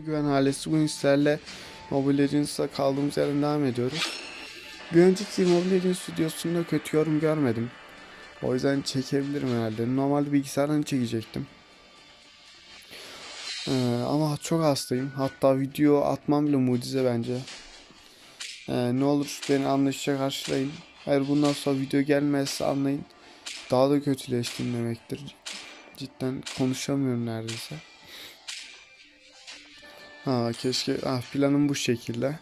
Güven ailesi bugün sizlerle Mobile Legends'da kaldığımız yerden devam ediyoruz. Bir önceki Mobile Legends stüdyosunda kötü yorum görmedim. O yüzden çekebilirim herhalde. Normalde bilgisayardan çekecektim. Ee, ama çok hastayım. Hatta video atmam bile mucize bence. Ee, ne olur beni anlayışla karşılayın. Eğer bundan sonra video gelmezse anlayın. Daha da kötüleştim demektir. Cidden konuşamıyorum neredeyse. Ha keşke ah planım bu şekilde.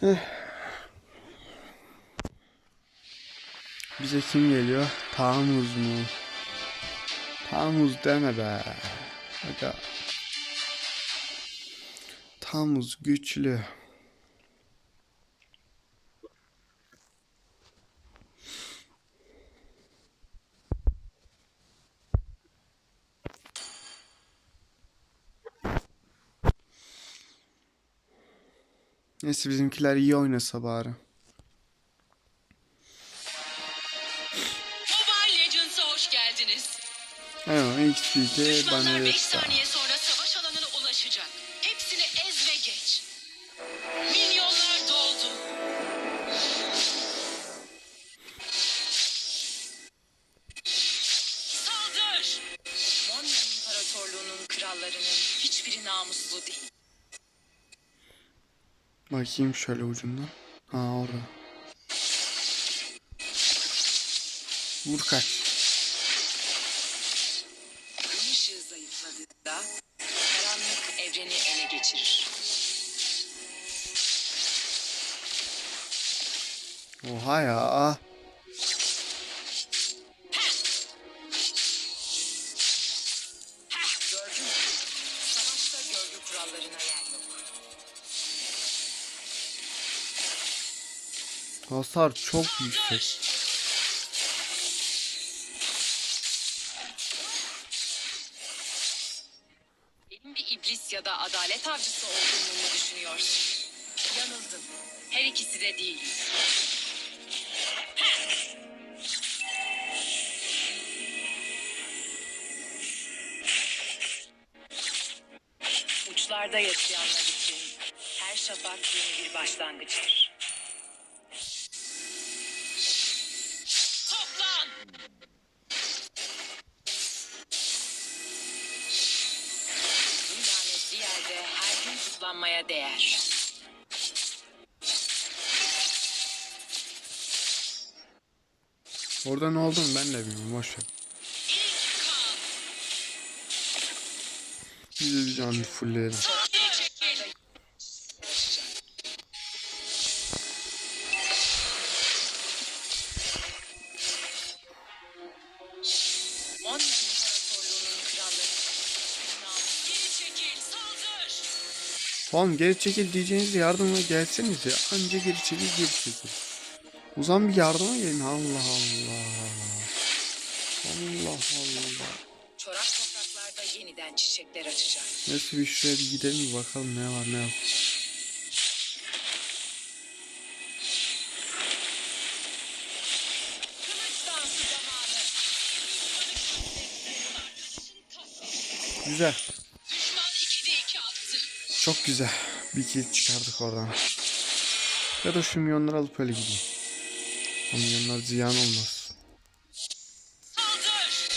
Heh. Bize kim geliyor? Tamuz mu? Tamuz deme be. Aga. Tamuz güçlü. Neyse bizimkiler iyi oynasa bari. Mobile Legends'a hoş geldiniz. Evet XP'de Düşmanlar bana 5 yeter. saniye sonra Bakayım şöyle ucundan. Ha orada. Vur kaç. Gün ışığı. Oha ya. Hasar çok yüksek. Benim bir iblis ya da adalet avcısı olduğumu mu düşünüyorsun? Yanıldın. Her ikisi de değil. Uçlarda yaşayanlar için her şafak yeni bir başlangıçtır. Değer. Orada ne oldu ben de bilmiyorum. Boş ver. İlk kan. Biz de bir canlı fullleyelim. Oğlum geri çekil diyeceğiniz yardıma gelseniz ya. Anca geri çekil geri çekil. O zaman bir yardıma gelin. Allah Allah. Allah Allah. Çorak topraklarda yeniden çiçekler açacak. Neyse bir şuraya bir gidelim bakalım ne var ne yok. Güzel. Çok güzel. Bir kill çıkardık oradan. Ya da şu milyonları alıp öyle gideyim. O milyonlar ziyan olmaz. Saldır!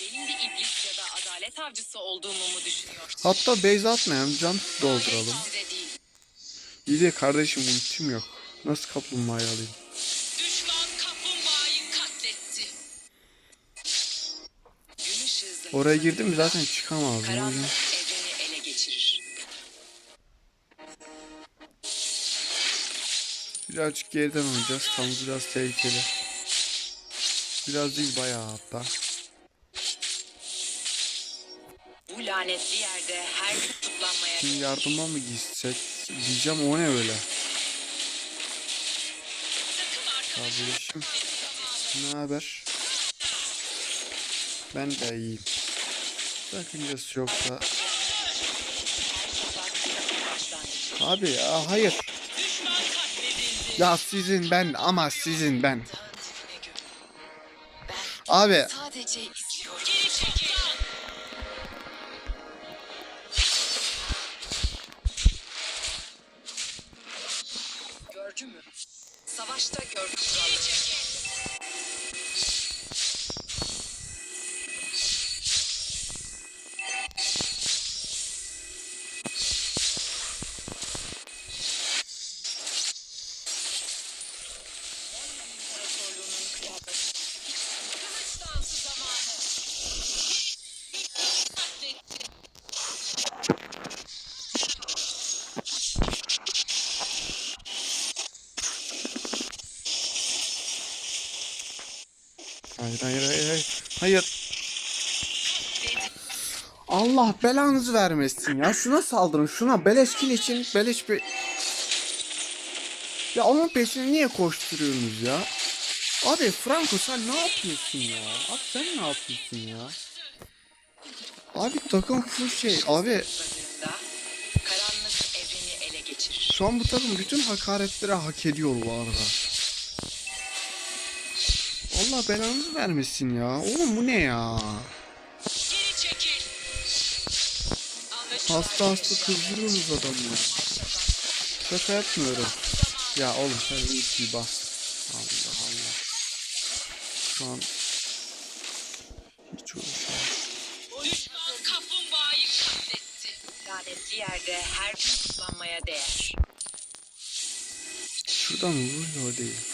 Benim bir iblis ya da adalet avcısı olduğumu mu düşünüyorsun? Hatta base atmayalım can dolduralım. İyi de kardeşim ultim yok. Nasıl kaplumbağayı alayım? Oraya girdim mi zaten çıkamazdım. Geçirir. birazcık geriden oynayacağız. Tam biraz tehlikeli. Biraz değil bayağı hatta. Bu lanetli yerde her gün tutlanmaya Şimdi yardıma mı gitsek? Diyeceğim o ne öyle? Kardeşim ne haber? Ben de iyiyim. Sakıncası yoksa. Abi ya hayır. Ya sizin ben ama sizin ben. Abi. Gördün mü? Savaşta gördüm. Hayır hayır hayır hayır. Hayır. Allah belanızı vermesin ya. Şuna saldırın. Şuna beleş kill için beleş bir... Ya onun peşine niye koşturuyorsunuz ya? Abi Franco sen ne yapıyorsun ya? Abi sen ne yapıyorsun ya? Abi takım full şey. Abi şu an bu takım bütün hakaretleri hak ediyor bu arada. Allah belanızı vermesin ya. Oğlum bu ne ya? Hasta hasta kızdırıyorsunuz adamı. Şaka yapmıyorum. Ya oğlum sen iyi bas. Allah Allah. Şu an hiç uğraşamam. Düşman kaplumbağayı katletti. Lanetli yerde her gün kullanmaya değer. Şuradan vuruyor değil.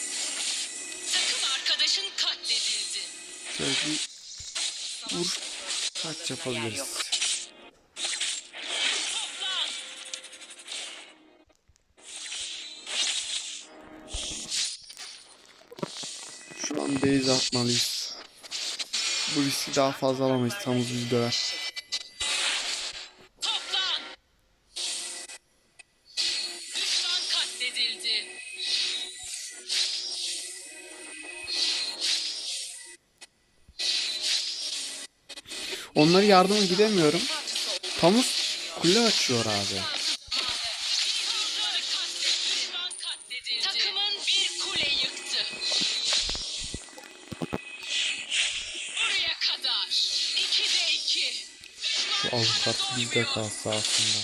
Kaç yapabiliriz. Şu an base atmalıyız. Bu riski daha fazla alamayız. Tamız bizi döver. Onları yardıma gidemiyorum. Tamuz kule açıyor abi. Şu avukat bizde kalsa aslında.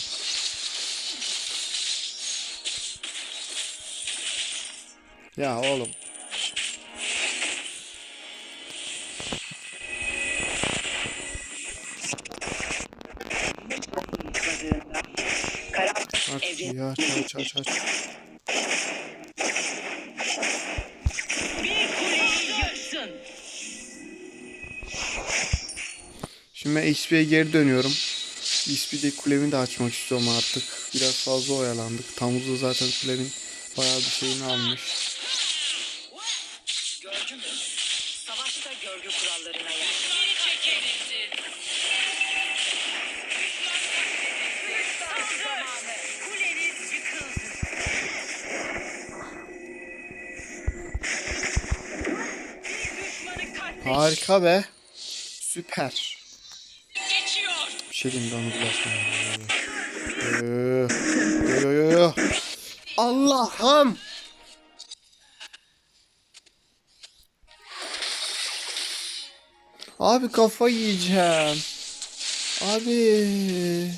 Ya oğlum. Ya aç aç aç. Şimdi ben XP'ye geri dönüyorum. XP'de kulemi de açmak istiyorum artık. Biraz fazla oyalandık. Tamuz'da zaten kulemin bayağı bir şeyini almış. Harika be. Süper. Bir şey diyeyim de onu. Yo yo yo yo. Allah'ım. Abi kafa yiyeceğim. Abi.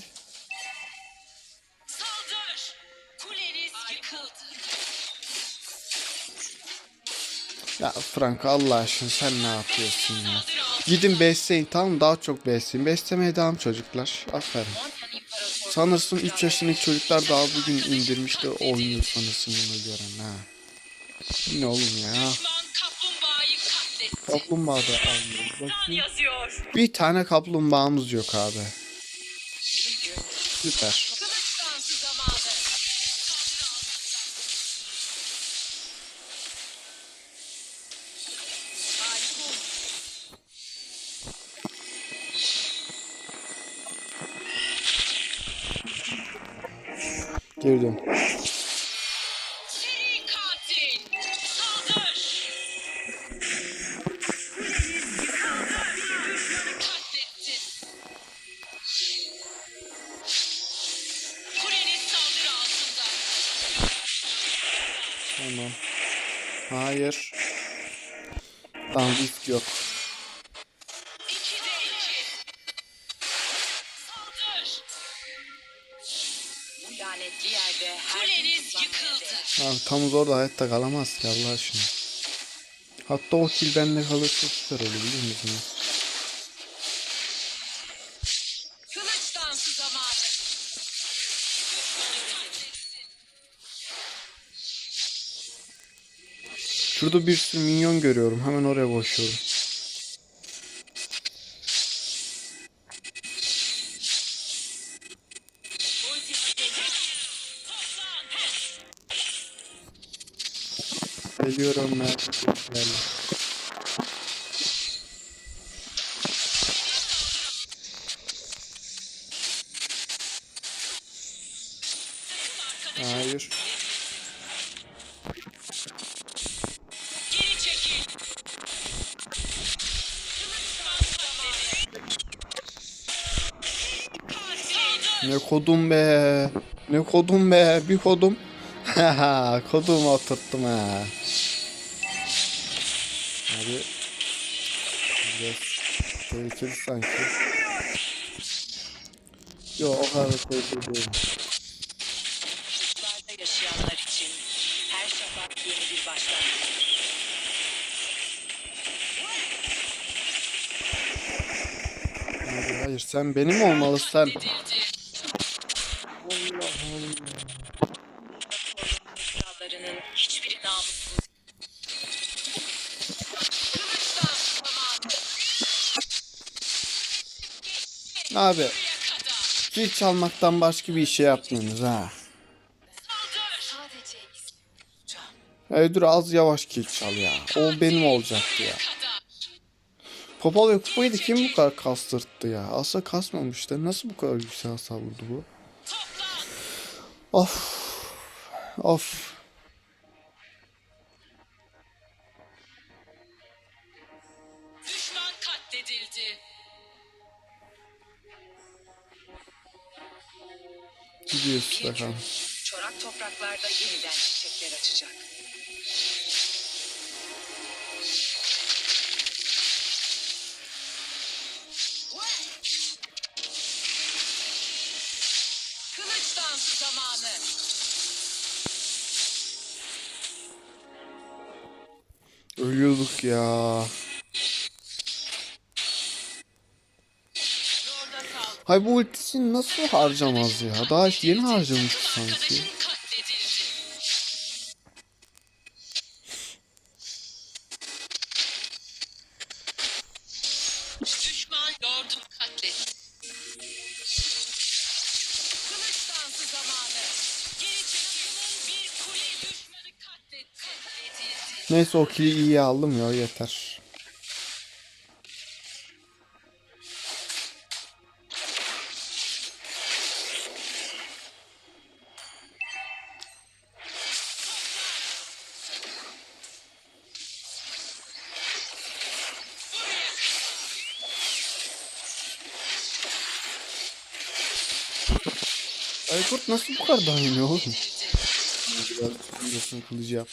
Ya Frank Allah aşkına sen ne yapıyorsun ya? Gidin besleyin tamam daha çok besleyin. Beslemeye devam çocuklar. Aferin. Sanırsın 3 yaşındaki çocuklar daha bugün indirmiş de oynuyor sanırsın bunu gören ha. Ne oğlum ya? Kaplumbağa da yazıyor. Bir tane kaplumbağamız yok abi. Süper. Geri dön. Değer. Abi tam orada hayatta kalamaz ki Allah aşkına. Hatta o kill bende kalırsa süper olur biliyor musunuz? Kılıç dansı zamanı. Şurada bir sürü minyon görüyorum. Hemen oraya koşuyorum. Gel. Hayır. Ne kodum be. Ne kodum be. Bir kodum. Haha kodumu oturttum ha. Abi. Biraz tehlikeli sanki. Yo o kadar da tehlikeli değil. Kutlarda yaşayanlar için her şafak yeni bir başlangıç. Abi hayır sen benim olmalısın. Abi kill çalmaktan başka bir işe yapmıyorsunuz ha. Hey dur az yavaş kill çal ya. O benim olacaktı ya. Popol ve kupayı da kim bu kadar kastırttı ya? Aslında kasmamıştı. Nasıl bu kadar yüksek hasar vurdu bu? Of. Of. Gidiyoruz Bir bakalım. çorak topraklarda yeniden çiçekler açacak. Kılıç dansı zamanı. Ölüyorduk ya. Hay bu ultisini nasıl harcamaz ya? Daha yeni harcamış Takım sanki. Neyse o kill'i iyi aldım ya yeter. Aykurt nasıl bu kadar dayanıyor oğlum? Biraz videosunu kılıcı.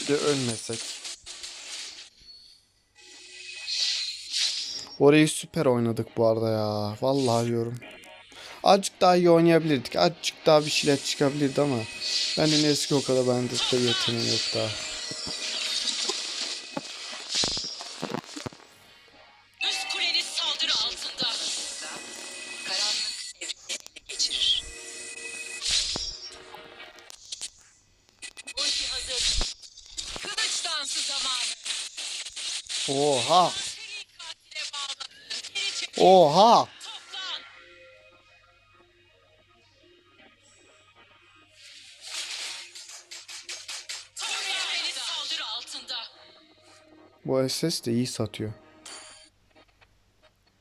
Bir de ölmesek. Orayı süper oynadık bu arada ya. Vallahi diyorum. Azıcık daha iyi oynayabilirdik. Azıcık daha bir şeyler çıkabilirdi ama benden eski o kadar bende de yeteneği yok daha. Bu SS de iyi satıyor.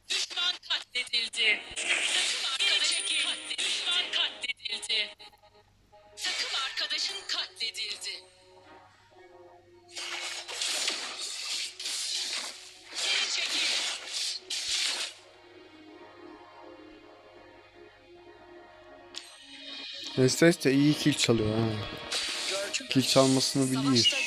Düşman katledildi. Takım arkadaşın katledildi. Düşman katledildi. Takım arkadaşın katledildi. Geri çekil. Mestres de iyi kill çalıyor ha. Kill çalmasını biliyor.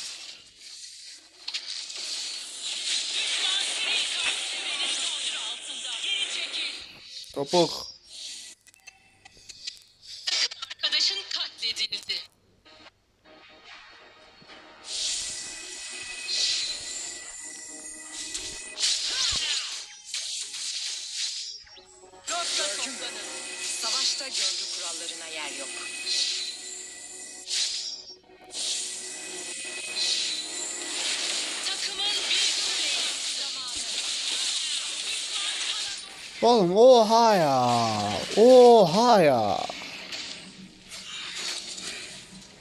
Kapok. Oğlum oha ya. Oha ya.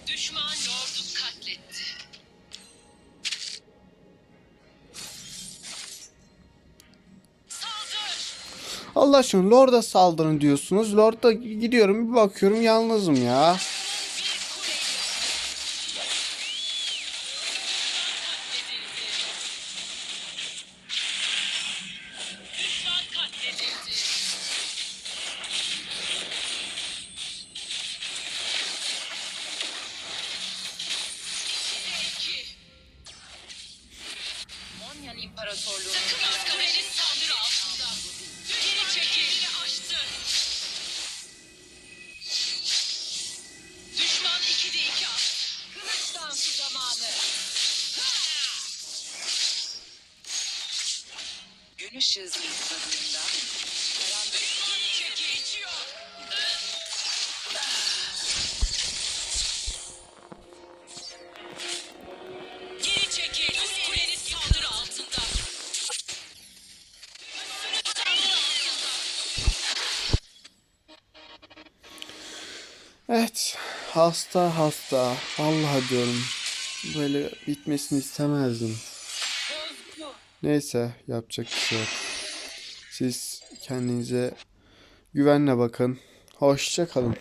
Düşman lordu katletti. Saldır. Allah aşkına Lord'a saldırın diyorsunuz. Lord'a gidiyorum bir bakıyorum yalnızım ya. Saldırı altında. Evet. Hasta hasta. Vallahi diyorum. Böyle bitmesini istemezdim. Neyse yapacak bir şey yok. Siz kendinize güvenle bakın. Hoşça kalın.